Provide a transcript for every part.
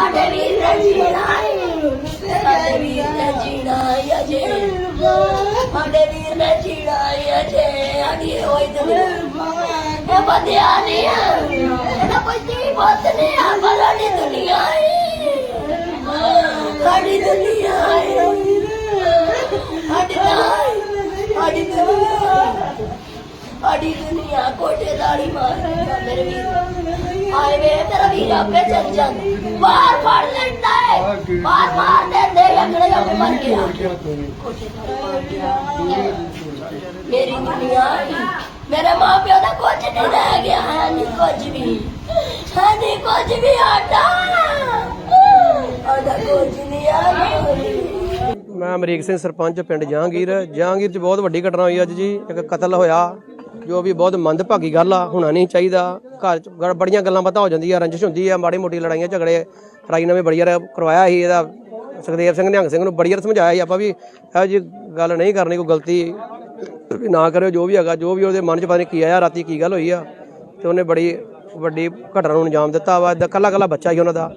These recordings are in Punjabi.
ਸਾਡੇ ਵੀਰ ਨੇ ਜੀਣਾ ਏ ਸਾਡੇ ਵੀਰ ਨੇ ਜੀਣਾ ਏ ਅਜੇ। ਸਾਡੇ ਵੀਰ ਨੇ ਜੀਣਾ ਏ ਅਜੇ। ਅੜੀ ਹੋਈ ਦੁਨੀਆ ਇਹ ਬੰਦਿਆ ਨਹੀਂ ਹੈ ਇਹਦਾ ਕੋਈ ਨਹੀਂ ਆ ਬਲਾਡੀ ਦੁਨੀਆ ਏ ਸਾਡੀ ਦੁਨੀਆ ਏ ਸਾਡੀ ਤਾਂ ਸਾਡੀ ਦੁਨੀਆ ਸਾਡੀ ਦੁਨੀਆ ਕੋਟੇ ਦਾੜੀ ਮਾਰ ਮੇਰੇ ਵੀਰ ਆਏ ਵੇ, ਤੇਰਾ ਵੀਰ ਆਪੇ ਚੱਲ ਜਾ ਬਾਹਰ ਫੜ ਲੈਂਦਾ ਹੈ ਬਾਹਰ ਮਾਰ ਦਿੰਦੇ ਅਗਲੇ ਆਪੇ ਮਰ ਗਿਆ। ਕੋਟੇ ਦਾੜੀ ਮਾਰ ਗਿਆ ਮੇਰੀ ਦੁਨੀਆ ਮੇਰੇ ਮਾਂ ਦਾ ਕੁਝ ਨਹੀਂ ਰਹਿ ਗਿਆ। ਹੈ ਨਹੀਂ ਕੁਝ ਵੀ। ਹੈ ਨਹੀਂ ਕੁਝ ਵੀ ਆਟਾ। ਆਟਾ ਕੁਝ ਨਹੀਂ ਆ ਮੈਂ ਅਮਰੀਕ ਸਿੰਘ ਸਰਪੰਚ, ਪਿੰਡ ਜਹਾਂਗੀਰ। ਜਹਾਂਗੀਰ 'ਚ ਬਹੁਤ ਵੱਡੀ ਘਟਨਾ ਹੋਈ ਅੱਜ ਜੀ। ਇੱਕ ਕਤਲ ਹੋਇਆ। ਜੋ ਵੀ ਬਹੁਤ ਮੰਦਭਾਗੀ ਗੱਲ ਆ, ਹੋਣਾ ਨਹੀਂ ਚਾਹੀਦਾ। ਘਰ 'ਚ ਗ- ਬੜੀਆਂ ਗੱਲਾਂ ਬਾਤਾਂ ਹੋ ਜਾਂਦੀਆਂ, ਰੰਜਿਸ਼ ਹੁੰਦੀ ਆ, ਮਾੜੀ ਮੋਟੀ ਲੜਾਈਆਂ, ਝਗੜੇ। ਰਾਈ ਨਵੇਂ ਬੜੀ ਯਾਰ ਕਰਵਾਇਆ ਸੀ ਇਹਦਾ। ਸੁਖਦੇਵ ਸਿੰਘ, ਨਿਹੰਗ ਸਿੰਘ ਨੂੰ ਬੜੀ ਵਾਰ ਸਮਝਾਇਆ ਸੀ, ਆਪਾਂ ਵੀ ਇਹੋ ਜੀ ਗੱਲ ਨਹੀਂ ਕਰਨੀ, ਕੋਈ ਗਲਤੀ ਵੀ ਨਾ ਕਰਿਓ, ਜੋ ਵੀ ਹੈਗਾ, ਜੋ ਵੀ ਉਹਦੇ ਮਨ 'ਚ ਪਤਾ ਨਹੀਂ ਕੀ ਆਇਆ, ਰਾਤੀ ਕੀ ਗੱਲ ਹੋਈ ਆ। ਤੇ ਉਹਨੇ ਬੜੀ ਵੱਡੀ ਘਟਨਾ ਨੂੰ ਅੰਜਾਮ ਦਿੱਤਾ ਵਾ। ਇਦਾਂ ਕੱਲਾ ਕੱਲਾ ਬੱਚਾ ਸੀ ਉਹਨਾਂ ਦਾ।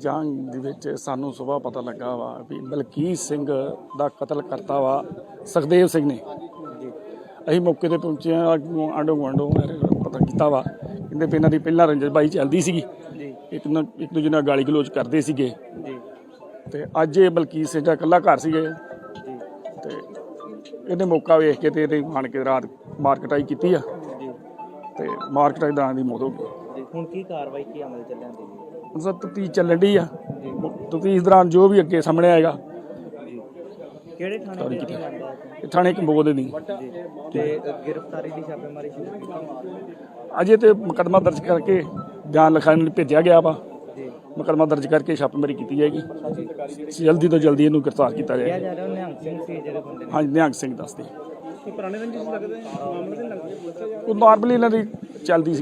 ਜੰਗ ਦੇ ਵਿੱਚ ਸਾਨੂੰ ਸਵੇਰ ਪਤਾ ਲੱਗਾ ਵਾ ਵੀ ਬਲਕੀਤ ਸਿੰਘ ਦਾ ਕਤਲ ਕਰਤਾ ਵਾ ਸੁਖਦੇਵ ਸਿੰਘ ਨੇ। ਅਸੀਂ ਮੌਕੇ ਤੇ ਪਹੁੰਚੇ ਆ ਆਂਡੋ ਗੁਆਂਢੋਂ ਪਤਾ ਕੀਤਾ ਵਾ। ਕਹਿੰਦੇ ਵੀ ਇਹਨਾਂ ਦੀ ਪਹਿਲਾਂ ਰੰਜਨ ਬਾਈ ਚੱਲਦੀ ਸੀਗੀ। ਇੱਕ ਨਾ ਇੱਕ ਦੂਜੇ ਨਾਲ ਗਾਲੀ ਗਲੋਚ ਕਰਦੇ ਸੀਗੇ। ਤੇ ਅੱਜ ਇਹ ਬਲਕੀਤ ਸਿੰਘ ਦਾ ਇਕੱਲਾ ਘਰ ਸੀਗੇ। ਤੇ ਇਹਨੇ ਮੌਕਾ ਵੇਖ ਕੇ ਤੇ ਇਹਦੇ ਆਣ ਕੇ ਰਾਤ ਮਾਰਕਟਾਈ ਕੀਤੀ ਆ। ਤੇ ਮਾਰਕਟਾਈ ਦਾ ਦੀ ਮੌਤ ਹੋ ਗਈ। ਹੁਣ ਕੀ ਕਾਰਵਾਈ ਕੀ ਅਮਲ ਚੱਲਿਆ ਦੀ ਸਰ ਤਫਤੀਸ਼ ਚੱਲਣ ਡਈ ਆ। ਤਫਤੀਸ਼ ਦੌਰਾਨ ਜੋ ਵੀ ਅੱਗੇ ਸਾਹਮਣੇ ਆਏਗਾ। ਕਿਹੜੇ ਥਾਣੇ ਦੇ ਅਧੀਨ ਆਉਂਦਾ ਹੈ? ਇਹ ਥਾਣੇ ਕੰਬੋਗ ਦੇ ਨਹੀਂ ਤੇ ਗ੍ਰਿਫਤਾਰੀ ਦੀ ਛਾਪੇਮਾਰੀ ਸ਼ੁਰੂ ਕੀਤੀ ਅਜੇ ਤੇ ਮੁਕੱਦਮਾ ਦਰਜ ਕਰਕੇ ਬਿਆਨ ਲਿਖਾਉਣ ਲਈ ਭੇਜਿਆ ਗਿਆ ਵਾ। ਮੁਕੱਦਮਾ ਦਰਜ ਕਰਕੇ ਛਾਪੇਮਾਰੀ ਕੀਤੀ ਜਾਏਗੀ। ਜਲਦੀ ਤੋਂ ਜਲਦੀ ਇਹਨੂੰ ਗ੍ਰਿਫਤਾਰ ਕੀਤਾ ਕਿਹਾ ਜਾਏਗਾ ਜਾ ਰਿਹਾ ਨਿਹੰਗ ਸਿੰਘ ਸੀ ਜਿਹੜੇ ਬੰਦੇ ਨੇ। ਹਾਂਜੀ ਨਿਹੰਗ ਸਿੰਘ ਦੱਸਦੇ। ਪੁਰਾਣੇ ਰੰਜਿਸ਼ ਲੱਗਦੇ ਮਾਮਲੇ ਦੇ ਲੱਗਦੇ ਉਹ ਨਾਰਮਲੀ ਇਹਨਾਂ ਦੀ ਚੱਲਦੀ ਸੀ।